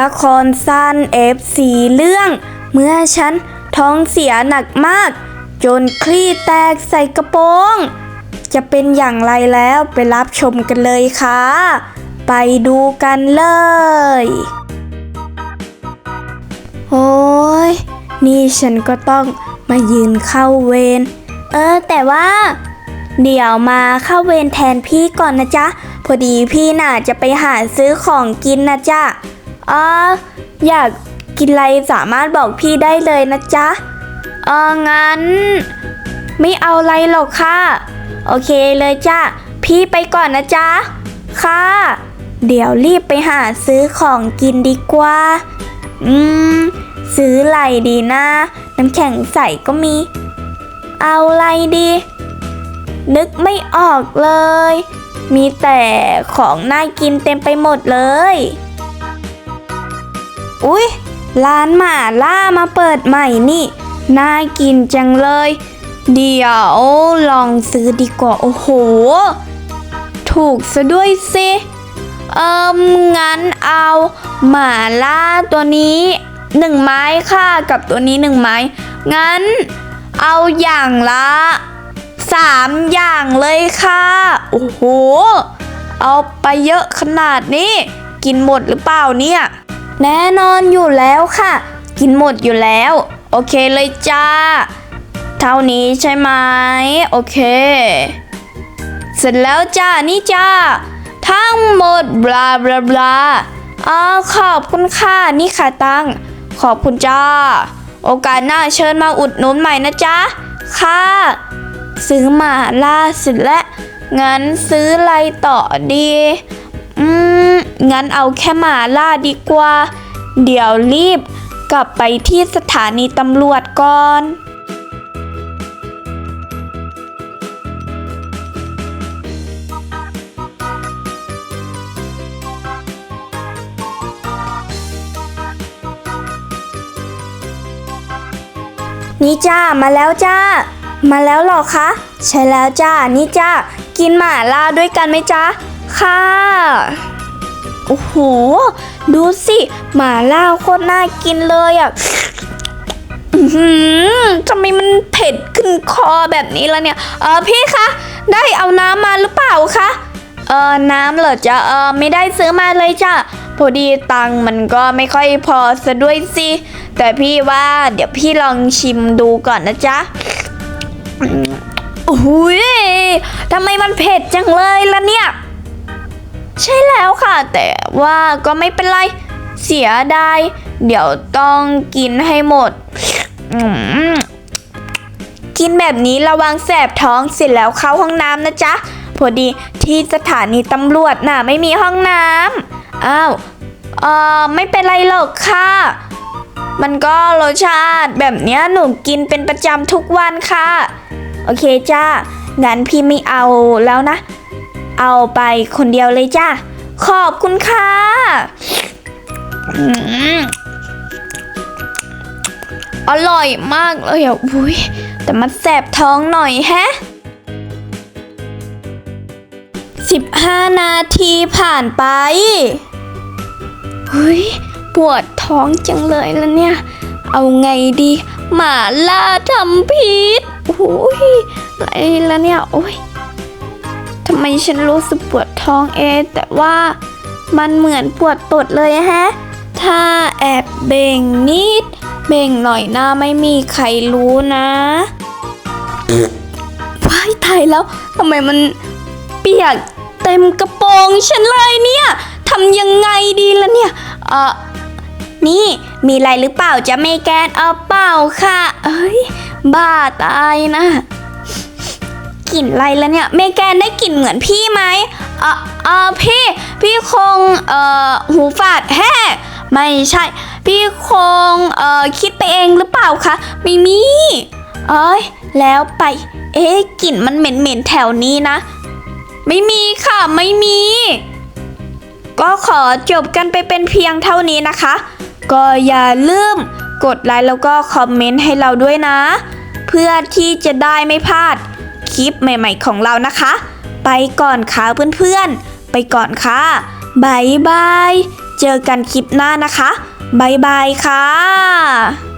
ละครสั้นเอฟสีเรื่อง เมื่อฉันท้องเสียหนักมาก จนคลี่แตกใส่กระโปรง จะเป็นอย่างไรแล้วไปรับชมกันเลยค่ะ ไปดูกันเลย โอ้ยนี่ฉันก็ต้องมายืนเข้าเวรเออ แต่ว่า เดี๋ยวมาเข้าเวรแทนพี่ก่อนนะจ๊ะ พอดีพี่น่ะจะไปหาซื้อของกินนะจ๊ะ อ๋ออยากกินอะไรสามารถบอกพี่ได้เลยนะจ๊ะเอองั้น ไม่เอาอะไรหรอกค่ะ โอเคเลยจ้ะ พี่ไปก่อนนะจ๊ะ ค่ะ เดี๋ยวรีบไปหาซื้อของกินดีกว่า อืม ซื้ออะไรดีนะ น้ำแข็งใสก็มี เอาอะไรดี นึกไม่ออกเลย มีแต่ของน่ากินเต็มไปหมดเลย อุ๊ย ร้านหมาล่ามาเปิดใหม่นี่ น่ากินจังเลย เดี๋ยวลองซื้อดีกว่า โอ้โห ถูกซะด้วยสิเอิมงั้นเอาหมาล่าตัวนี้หนึ่งไม้ค่ะกับตัวนี้หนึ่งไม้ งั้น เอาอย่างละสามอย่างเลยค่ะ โอ้โห เอาไปเยอะขนาดนี้ กินหมดหรือเปล่าเนี่ย แน่นอนอยู่แล้วค่ะ กินหมดอยู่แล้ว โอเคเลยจ้า เท่านี้ใช่ไหมโอเค เสร็จแล้วจ้า นี่จ้า ทั้งหมดบลาบลาบลาอ๋อขอบคุณค่ะนี่ค่ะตังขอบคุณจ้า โอกาสหน้าเชิญมาอุดหนุนใหม่นะจ๊ะ ค่ะ ซื้อมาล่าเสร็จแล้วงั้นซื้ออะไรต่อดี อืม งั้นเอาแค่หมาล่าดีกว่า เดี๋ยวรีบ กลับไปที่สถานีตำรวจก่อน นี่จ้ามาแล้วจ้า มาแล้วเหรอคะ ใช่แล้วจ้า นี่จ้า กินหมาล่าด้วยกันไหมจ้า ค่ะ โอ้โห ดูสิหมาล่าโคตรน่ากินเลยอะทำไมมันเผ็ดขึ้นคอแบบนี้ล่ะเนี่ย เออพี่คะ ได้เอาน้ำมาหรือเปล่าคะ เออน้ำเหรอจ๊ะ เออไม่ได้ซื้อมาเลยจ้ะ พอดีตังมันก็ไม่ค่อยพอซะด้วยสิ แต่พี่ว่าเดี๋ยวพี่ลองชิมดูก่อนนะจ๊ะอืมโอ้หยทำไมมันเผ็ดจังเลยล่ะเนี่ย ใช่แล้วค่ะ แต่ว่าก็ไม่เป็นไร เสียดายเดี๋ยวต้องกินให้หมดอืมกินแบบนี้ระวังแสบท้องเสร็จแล้วเข้าห้องน้ำนะจ๊ะ พอดีที่สถานีตำรวจน่ะไม่มีห้องน้ำอ้าวเออไม่เป็นไรหรอกค่ะ มันก็รสชาติแบบเนี้ยหนูกินเป็นประจำทุกวันค่ะ โอเคจ้างั้นพี่ไม่เอาแล้วนะ เอาไปคนเดียวเลยจ้าขอบคุณค่ะอร่อยมากเลยอะอุ้ยแต่มันแสบท้องหน่อยแฮะ15นาทีผ่านไปเฮ้ยปวดท้องจังเลยแล้วเนี่ย เอาไงดี หมาล่าทำพิษโอ้ยอะไรแล้วเนี่ย โอ้ย ทำไมฉันรู้สึกปวดท้องเอแต่ว่ามันเหมือนปวดตดเลยฮะ ถ้าแอบเบ่งนิด เบ่งหน่อยนะไม่มีใครรู้นะว้ายตายแล้วทำไมมันเปียกเต็มกระโปรงฉันเลยเนี่ยทำยังไงดีล่ะเนี่ยเออนี่มีอะไรหรือเปล่าจะไม่แกนเอาเปล่าค่ะ เอ้ยบ้าตายนะ กลิ่นอะไรแล้วเนี่ยเมแกนได้กลิ่นเหมือนพี่ไหมเออเออพี่พี่คงเอ่อหูฝาดแฮ่ไม่ใช่ พี่คงเอ่อคิดไปเองหรือเปล่าคะไม่มีเอ้ยแล้วไป เอ๊ะกลิ่นมันเหม็นๆแถวนี้นะ ไม่มีค่ะไม่มี ก็ขอจบกันไปเป็นเพียงเท่านี้นะคะ ก็อย่าลืมกดไลค์แล้วก็คอมเมนต์ให้เราด้วยนะ เพื่อที่จะได้ไม่พลาด คลิปใหม่ๆของเรานะคะ ไปก่อนค่ะเพื่อนๆ ไปก่อนค่ะบายบาย เจอกันคลิปหน้านะคะบายบายค่ะ